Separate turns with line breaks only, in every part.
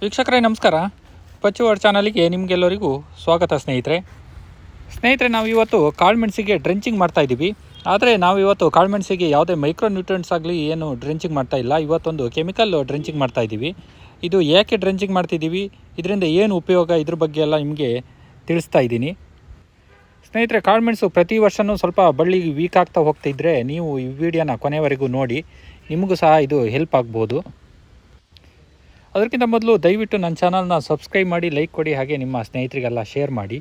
ವೀಕ್ಷಕರೇ, ನಮಸ್ಕಾರ. ಪಚ್ಚುವರ್ ಚಾನಲಿಗೆ ನಿಮಗೆಲ್ಲರಿಗೂ ಸ್ವಾಗತ ಸ್ನೇಹಿತರೆ. ಸ್ನೇಹಿತರೆ ನಾವು ಇವತ್ತು ಕಾಳುಮೆಣಸಿಗೆ ಡ್ರೆಂಚಿಂಗ್ ಮಾಡ್ತಾ ಇದ್ದೀವಿ. ಆದರೆ ನಾವು ಇವತ್ತು ಕಾಳುಮೆಣಸಿಗೆ ಯಾವುದೇ ಮೈಕ್ರೋ ನ್ಯೂಟ್ರಿಯೆಂಟ್ಸ್ ಆಗಲಿ ಏನು ಡ್ರೆಂಚಿಂಗ್ ಮಾಡ್ತಾ ಇಲ್ಲ. ಇವತ್ತೊಂದು ಕೆಮಿಕಲ್ ಡ್ರೆಂಚಿಂಗ್ ಮಾಡ್ತಾ ಇದ್ದೀವಿ. ಇದು ಏಕೆ ಡ್ರೆಂಚಿಂಗ್ ಮಾಡ್ತಿದ್ದೀವಿ ಇದರಿಂದ ಏನು ಉಪಯೋಗ? ಇದ್ರ ಬಗ್ಗೆ ಎಲ್ಲ ನಿಮಗೆ ತಿಳಿಸ್ತಾ ಇದ್ದೀನಿ. ಸ್ನೇಹಿತರೆ ಕಾಳುಮೆಣಸು ಪ್ರತಿ ವರ್ಷವೂ ಸ್ವಲ್ಪ ಬಳ್ಳಿ ವೀಕ್ ಆಗ್ತಾ ಹೋಗ್ತಿದ್ರೆ ನೀವು ಈ ವಿಡಿಯೋನ ಕೊನೆವರೆಗೂ ನೋಡಿ. ನಿಮಗೂ ಸಹ ಇದು ಹೆಲ್ಪ್ ಆಗ್ಬೋದು. ಅದಕ್ಕಿಂತ ಮೊದಲು ದಯವಿಟ್ಟು ನನ್ನ ಚಾನಲ್ನ ಸಬ್ಸ್ಕ್ರೈಬ್ ಮಾಡಿ, ಲೈಕ್ ಕೊಡಿ ಹಾಗೆ ನಿಮ್ಮ ಸ್ನೇಹಿತರಿಗೆಲ್ಲ ಶೇರ್ ಮಾಡಿ.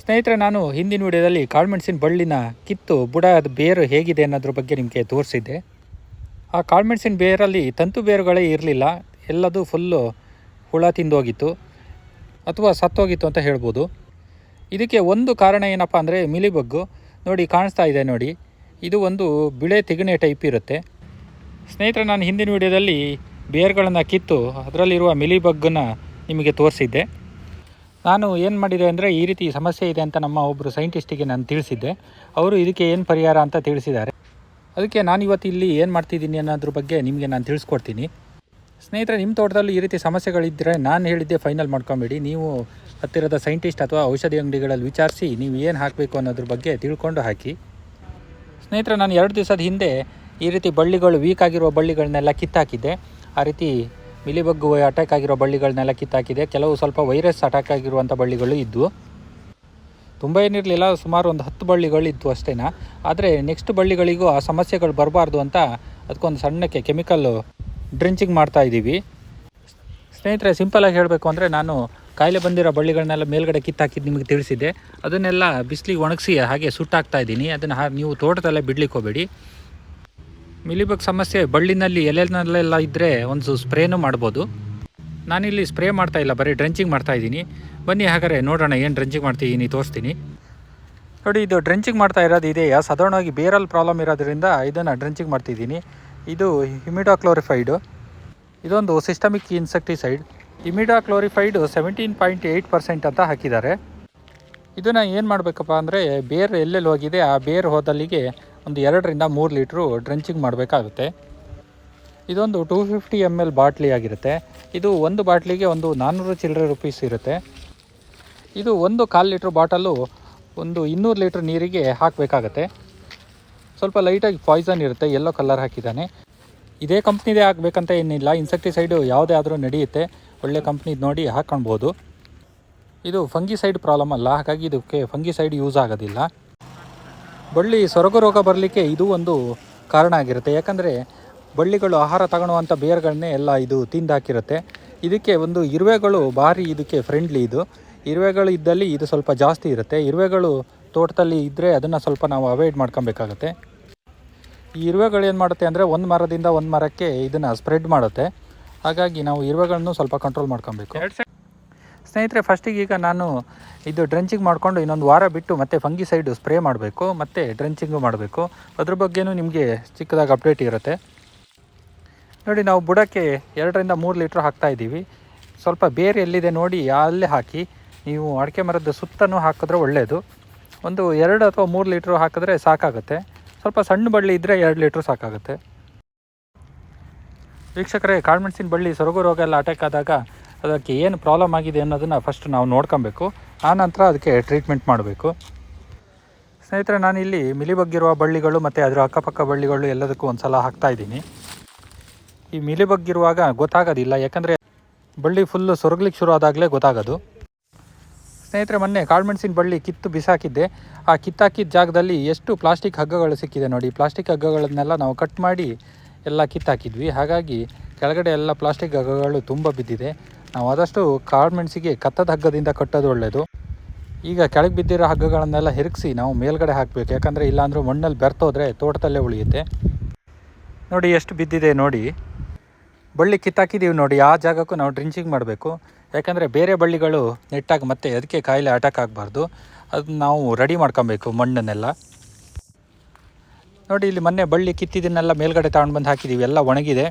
ಸ್ನೇಹಿತರೆ, ನಾನು ಹಿಂದಿನ ವಿಡಿಯೋದಲ್ಲಿ ಕಾಳುಮೆಣಸಿನ ಬಳ್ಳಿನ ಕಿತ್ತು ಬುಡ ಅದು ಬೇರು ಹೇಗಿದೆ ಅನ್ನೋದ್ರ ಬಗ್ಗೆ ನಿಮಗೆ ತೋರಿಸಿದ್ದೆ. ಆ ಕಾಳುಮೆಣಸಿನ ಬೇರಲ್ಲಿ ತಂತು ಬೇರುಗಳೇ ಇರಲಿಲ್ಲ. ಎಲ್ಲದೂ ಫುಲ್ಲು ಹುಳ ತಿಂದೋಗಿತ್ತು ಅಥವಾ ಸತ್ತೋಗಿತ್ತು ಅಂತ ಹೇಳ್ಬೋದು. ಇದಕ್ಕೆ ಒಂದು ಕಾರಣ ಏನಪ್ಪ ಅಂದರೆ ಮಿಲಿಬಗ್ಗು. ನೋಡಿ, ಕಾಣಿಸ್ತಾ ಇದೆ ನೋಡಿ. ಇದು ಒಂದು ಬಿಳೆ ತೆಗಣೆ ಟೈಪ್ ಇರುತ್ತೆ. ಸ್ನೇಹಿತರೆ, ನಾನು ಹಿಂದಿನ ವಿಡಿಯೋದಲ್ಲಿ ಬೇರ್ಗಳನ್ನು ಕಿತ್ತು ಅದರಲ್ಲಿರುವ ಮಿಲಿ ಬಗ್ಗನ್ನು ನಿಮಗೆ ತೋರಿಸಿದ್ದೆ. ನಾನು ಏನು ಮಾಡಿದೆ ಅಂದರೆ ಈ ರೀತಿ ಸಮಸ್ಯೆ ಇದೆ ಅಂತ ನಮ್ಮ ಒಬ್ಬರು ಸೈಂಟಿಸ್ಟಿಗೆ ನಾನು ತಿಳಿಸಿದ್ದೆ. ಅವರು ಇದಕ್ಕೆ ಏನು ಪರಿಹಾರ ಅಂತ ತಿಳಿಸಿದ್ದಾರೆ. ಅದಕ್ಕೆ ನಾನು ಇವತ್ತು ಇಲ್ಲಿ ಏನು ಮಾಡ್ತಿದ್ದೀನಿ ಅನ್ನೋದ್ರ ಬಗ್ಗೆ ನಿಮಗೆ ನಾನು ತಿಳಿಸ್ಕೊಡ್ತೀನಿ. ಸ್ನೇಹಿತರೆ, ನಿಮ್ಮ ತೋಟದಲ್ಲಿ ಈ ರೀತಿ ಸಮಸ್ಯೆಗಳಿದ್ದರೆ ನಾನು ಹೇಳಿದ್ದೆ ಫೈನಲ್ ಮಾಡ್ಕೊಂಬೇಡಿ. ನೀವು ಹತ್ತಿರದ ಸೈಂಟಿಸ್ಟ್ ಅಥವಾ ಔಷಧಿ ಅಂಗಡಿಗಳಲ್ಲಿ ವಿಚಾರಿಸಿ ನೀವು ಏನು ಹಾಕಬೇಕು ಅನ್ನೋದ್ರ ಬಗ್ಗೆ ತಿಳ್ಕೊಂಡು ಹಾಕಿ. ಸ್ನೇಹಿತರೆ, ನಾನು ಎರಡು ದಿವಸದ ಹಿಂದೆ ಈ ರೀತಿ ಬಳ್ಳಿಗಳು ವೀಕ್ ಆಗಿರುವ ಬಳ್ಳಿಗಳನ್ನೆಲ್ಲ ಕಿತ್ತಾಕಿದ್ದೆ ಆ ರೀತಿ ಮಿಲಿಬಗ್ಗು ಅಟ್ಯಾಕ್ ಆಗಿರೋ ಬಳ್ಳಿಗಳನ್ನೆಲ್ಲ ಕಿತ್ತಾಕಿದೆ. ಕೆಲವು ಸ್ವಲ್ಪ ವೈರಸ್ ಅಟ್ಯಾಕ್ ಆಗಿರುವಂಥ ಬಳ್ಳಿಗಳು ಇದ್ದವು ತುಂಬ ಏನಿರಲಿಲ್ಲ, ಸುಮಾರು ಒಂದು ಹತ್ತು ಬಳ್ಳಿಗಳು ಇದ್ದವು ಅಷ್ಟೇನಾ. ಆದರೆ ನೆಕ್ಸ್ಟ್ ಬಳ್ಳಿಗಳಿಗೂ ಆ ಸಮಸ್ಯೆಗಳು ಬರಬಾರ್ದು ಅಂತ ಅದಕ್ಕೊಂದು ಸಣ್ಣಕ್ಕೆ ಕೆಮಿಕಲ್ಲು ಡ್ರಿಂಚಿಂಗ್ ಮಾಡ್ತಾ ಇದ್ದೀವಿ. ಸ್ನೇಹಿತರೆ ಸಿಂಪಲಾಗಿ ಹೇಳಬೇಕು ಅಂದರೆ ನಾನು ಕಾಯಿಲೆ ಬಂದಿರೋ ಬಳ್ಳಿಗಳನ್ನೆಲ್ಲ ಮೇಲ್ಗಡೆ ಕಿತ್ತಾಕಿದ್ದು ನಿಮಗೆ ತಿಳಿಸಿದೆ. ಅದನ್ನೆಲ್ಲ ಬಿಸಿಲಿಗೆ ಒಣಗಿಸಿ ಹಾಗೆ ಸುಟ್ಟಾಕ್ತಾ ಇದ್ದೀನಿ. ಅದನ್ನು ನೀವು ತೋಟದಲ್ಲೇ ಬಿಡ್ಲಿಕ್ಕೆ ಹೋಗಬೇಡಿ. ಮಿಲಿಬಗ್ ಸಮಸ್ಯೆ ಬಳ್ಳಿನಲ್ಲಿ ಎಲೆನಲ್ಲೆಲ್ಲ ಇದ್ದರೆ ಒಂದು ಸ್ಪ್ರೇನೂ ಮಾಡ್ಬೋದು. ನಾನಿಲ್ಲಿ ಸ್ಪ್ರೇ ಮಾಡ್ತಾ ಇಲ್ಲ, ಬರೀ ಡ್ರೆಂಚಿಂಗ್ ಮಾಡ್ತಾ ಇದ್ದೀನಿ. ಬನ್ನಿ ಹಾಗಾದರೆ ನೋಡೋಣ ಏನು ಡ್ರೆಂಚಿಂಗ್ ಮಾಡ್ತೀನಿ ತೋರಿಸ್ತೀನಿ. ನೋಡಿ, ಇದು ಡ್ರೆಂಚಿಂಗ್ ಮಾಡ್ತಾ ಇರೋದು ಇದೆಯಾ? ಸಾಧಾರಣವಾಗಿ ಬೇರಲ್ಲಿ ಪ್ರಾಬ್ಲಮ್ ಇರೋದ್ರಿಂದ ಇದನ್ನು ಡ್ರೆಂಚಿಂಗ್ ಮಾಡ್ತಿದ್ದೀನಿ. ಇದು ಹಿಮಿಡಾಕ್ಲೋರಿಫೈಡು ಇದೊಂದು systemic insecticide. Imidacloprid seventeen point eight percent ಅಂತ ಹಾಕಿದ್ದಾರೆ. ಇದನ್ನು ಏನು ಮಾಡಬೇಕಪ್ಪ ಅಂದರೆ ಬೇರ್ ಎಲ್ಲೆಲ್ಲಿ ಹೋಗಿದೆ? ಆ ಬೇರು ಹೋದಲ್ಲಿಗೆ ಒಂದು ಎರಡರಿಂದ ಮೂರು ಲೀಟ್ರು ಡ್ರೆಂಚಿಂಗ್ ಮಾಡಬೇಕಾಗುತ್ತೆ. ಇದೊಂದು ಟೂ ಫಿಫ್ಟಿ ಎಂ ಎಲ್ ಬಾಟ್ಲಿ ಆಗಿರುತ್ತೆ. ಇದು ಒಂದು ಬಾಟ್ಲಿಗೆ ಒಂದು ನಾನ್ನೂರು ಚಿಲ್ಲರೆ ರುಪೀಸ್ ಇರುತ್ತೆ. ಇದು ಒಂದು ಕಾಲು ಲೀಟ್ರ್ ಬಾಟಲು ಒಂದು ಇನ್ನೂರು ಲೀಟ್ರ್ ನೀರಿಗೆ ಹಾಕಬೇಕಾಗತ್ತೆ. ಸ್ವಲ್ಪ ಲೈಟಾಗಿ ಪಾಯ್ಸನ್ ಇರುತ್ತೆ, ಎಲ್ಲೋ ಕಲರ್ ಹಾಕಿದ್ದಾನೆ. ಇದೇ ಕಂಪ್ನಿದೇ ಹಾಕಬೇಕಂತ ಏನಿಲ್ಲ, ಇನ್ಸೆಕ್ಟಿಸೈಡು ಯಾವುದೇ ಆದರೂ ನಡೆಯುತ್ತೆ, ಒಳ್ಳೆ ಕಂಪ್ನಿದು ನೋಡಿ ಹಾಕ್ಕೊಳ್ಬೋದು ಇದು ಫಂಗಿಸೈಡ್ ಪ್ರಾಬ್ಲಮ್ ಅಲ್ಲ, ಹಾಗಾಗಿ ಇದಕ್ಕೆ ಫಂಗಿಸೈಡ್ ಯೂಸ್ ಆಗೋದಿಲ್ಲ. ಬಳ್ಳಿ ಸೊರಗು ರೋಗ ಬರಲಿಕ್ಕೆ ಇದು ಒಂದು ಕಾರಣ ಆಗಿರುತ್ತೆ. ಯಾಕಂದರೆ ಬಳ್ಳಿಗಳು ಆಹಾರ ತಗೊಳ್ಳುವಂಥ ಬೇರ್ಗಳನ್ನೇ ಎಲ್ಲ ಇದು ತಿಂದಾಕಿರುತ್ತೆ. ಇದಕ್ಕೆ ಒಂದು ಇರುವೆಗಳು ಭಾರಿ ಇದಕ್ಕೆ ಫ್ರೆಂಡ್ಲಿ ಇದು. ಇರುವೆಗಳು ಇದ್ದಲ್ಲಿ ಇದು ಸ್ವಲ್ಪ ಜಾಸ್ತಿ ಇರುತ್ತೆ. ಇರುವೆಗಳು ತೋಟದಲ್ಲಿ ಇದ್ದರೆ ಅದನ್ನು ಸ್ವಲ್ಪ ನಾವು ಅವಾಯ್ಡ್ ಮಾಡ್ಕೊಬೇಕಾಗತ್ತೆ. ಈ ಇರುವೆಗಳು ಏನು ಮಾಡುತ್ತೆ ಅಂದರೆ ಒಂದು ಮರದಿಂದ ಒಂದು ಮರಕ್ಕೆ ಇದನ್ನು ಸ್ಪ್ರೆಡ್ ಮಾಡುತ್ತೆ. ಹಾಗಾಗಿ ನಾವು ಇರುವೆಗಳನ್ನು ಸ್ವಲ್ಪ ಕಂಟ್ರೋಲ್ ಮಾಡ್ಕೊಬೇಕು. ಸ್ನೇಹಿತರೆ ಫಸ್ಟಿಗೆ ಈಗ ನಾನು ಇದು ಡ್ರೆಂಚಿಂಗ್ ಮಾಡಿಕೊಂಡು ಇನ್ನೊಂದು ವಾರ ಬಿಟ್ಟು ಮತ್ತೆ ಫಂಗಿಸೈಡ್ ಸ್ಪ್ರೇ ಮಾಡಬೇಕು, ಮತ್ತು ಡ್ರೆಂಚಿಂಗು ಮಾಡಬೇಕು. ಅದ್ರ ಬಗ್ಗೆನೂ ನಿಮಗೆ ಚಿಕ್ಕದಾಗಿ ಅಪ್ಡೇಟ್ ಇರುತ್ತೆ. ನೋಡಿ, ನಾವು ಬುಡಕ್ಕೆ ಎರಡರಿಂದ ಮೂರು ಲೀಟ್ರ್ ಹಾಕ್ತಾ ಇದ್ದೀವಿ. ಸ್ವಲ್ಪ ಬೇರೆ ಎಲ್ಲಿದೆ ನೋಡಿ, ಅಲ್ಲೇ ಹಾಕಿ. ನೀವು ಅಡಿಕೆ ಮರದ ಸುತ್ತನೂ ಹಾಕಿದ್ರೆ ಒಳ್ಳೆಯದು ಒಂದು ಎರಡು ಅಥವಾ ಮೂರು ಲೀಟ್ರು ಹಾಕಿದ್ರೆ ಸಾಕಾಗುತ್ತೆ. ಸ್ವಲ್ಪ ಸಣ್ಣ ಬಳ್ಳಿ ಇದ್ದರೆ ಎರಡು ಲೀಟ್ರ್ ಸಾಕಾಗುತ್ತೆ. ವೀಕ್ಷಕರೇ, ಕಾಳುಮೆಣಸಿನ ಬಳ್ಳಿ ಸೊರಗು ರೋಗ ಎಲ್ಲ ಅಟ್ಯಾಕ್ ಆದಾಗ ಅದಕ್ಕೆ ಏನು ಪ್ರಾಬ್ಲಮ್ ಆಗಿದೆ ಅನ್ನೋದನ್ನು ಫಸ್ಟ್ ನಾವು ನೋಡ್ಕೊಬೇಕು. ಆನಂತರ ಅದಕ್ಕೆ ಟ್ರೀಟ್ಮೆಂಟ್ ಮಾಡಬೇಕು. ಸ್ನೇಹಿತರೆ, ನಾನಿಲ್ಲಿ ಮಿಲಿಬಗ್ಗಿರುವ ಬಳ್ಳಿಗಳು ಮತ್ತು ಅದರ ಅಕ್ಕಪಕ್ಕ ಬಳ್ಳಿಗಳು ಎಲ್ಲದಕ್ಕೂ ಒಂದು ಸಲ ಹಾಕ್ತಾಯಿದ್ದೀನಿ ಈ ಮಿಲಿಬಗ್ಗಿರುವಾಗ ಗೊತ್ತಾಗೋದಿಲ್ಲ, ಯಾಕಂದರೆ ಬಳ್ಳಿ ಫುಲ್ಲು ಸೊರಗ್ಲಿಕ್ಕೆ ಶುರು ಆದಾಗಲೇ ಗೊತ್ತಾಗೋದು. ಸ್ನೇಹಿತರೆ, ಮೊನ್ನೆ ಕಾಳುಮೆಣಸಿನ ಬಳ್ಳಿ ಕಿತ್ತು ಬಿಸಾಕಿದ್ದೆ. ಆ ಕಿತ್ತಾಕಿದ ಜಾಗದಲ್ಲಿ ಎಷ್ಟು ಪ್ಲಾಸ್ಟಿಕ್ ಹಗ್ಗಗಳು ಸಿಕ್ಕಿದೆ ನೋಡಿ. ಪ್ಲಾಸ್ಟಿಕ್ ಹಗ್ಗಗಳನ್ನೆಲ್ಲ ನಾವು ಕಟ್ ಮಾಡಿ ಎಲ್ಲ ಕಿತ್ತಾಕಿದ್ವಿ. ಹಾಗಾಗಿ ಕೆಳಗಡೆ ಎಲ್ಲ ಪ್ಲಾಸ್ಟಿಕ್ ಹಗ್ಗಗಳು ತುಂಬ ಬಿದ್ದಿದೆ. ನಾವು ಆದಷ್ಟು ಕಾಳುಮೆಣಸಿಗೆ ಕತ್ತದ ಹಗ್ಗದಿಂದ ಕಟ್ಟೋದು ಒಳ್ಳೆಯದು ಈಗ ಕೆಳಗೆ ಬಿದ್ದಿರೋ ಹಗ್ಗಗಳನ್ನೆಲ್ಲ ಹೆರಗಿಸಿ ನಾವು ಮೇಲ್ಗಡೆ ಹಾಕಬೇಕು. ಯಾಕಂದರೆ ಇಲ್ಲಾಂದರೂ ಮಣ್ಣಲ್ಲಿ ಬೆರ್ತೋದ್ರೆ ತೋಟದಲ್ಲೇ ಉಳಿಯುತ್ತೆ. ನೋಡಿ ಎಷ್ಟು ಬಿದ್ದಿದೆ ನೋಡಿ. ಬಳ್ಳಿ ಕಿತ್ತಾಕಿದ್ದೀವಿ ನೋಡಿ. ಆ ಜಾಗಕ್ಕೂ ನಾವು ಡ್ರಿಂಚಿಂಗ್ ಮಾಡಬೇಕು. ಯಾಕಂದರೆ ಬೇರೆ ಬಳ್ಳಿಗಳು ನೆಟ್ಟಾಗಿ ಮತ್ತೆ ಅದಕ್ಕೆ ಕಾಯಿಲೆ ಅಟ್ಯಾಕ್ ಆಗಬಾರ್ದು. ಅದನ್ನ ನಾವು ರೆಡಿ ಮಾಡ್ಕೊಬೇಕು ಮಣ್ಣನ್ನೆಲ್ಲ. ನೋಡಿ, ಇಲ್ಲಿ ಮೊನ್ನೆ ಬಳ್ಳಿ ಕಿತ್ತಿದ್ದನ್ನೆಲ್ಲ ಮೇಲ್ಗಡೆ ತಗೊಂಡು ಬಂದು ಹಾಕಿದ್ದೀವಿ ಎಲ್ಲ ಒಣಗಿದೆ.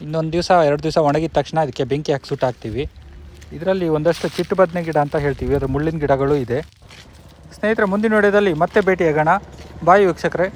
ಇನ್ನೊಂದು ದಿವಸ, ಎರಡು ದಿವಸ ಒಣಗಿದ ತಕ್ಷಣ ಅದಕ್ಕೆ ಬೆಂಕಿ ಹಾಕಿ ಸುಟ್ಟಾಕ್ತೀವಿ. ಇದರಲ್ಲಿ ಒಂದಷ್ಟು ಚಿಟ್ಟು ಬದನೆ ಗಿಡ ಅಂತ ಹೇಳ್ತೀವಿ ಅದರ ಮುಳ್ಳಿನ ಗಿಡಗಳು ಇದೆ. ಸ್ನೇಹಿತರೆ, ಮುಂದಿನ ವಿಡಿಯೋದಲ್ಲಿ ಮತ್ತೆ ಭೇಟಿಯಾಗೋಣ. ಬಾಯಿ ವೀಕ್ಷಕರೇ.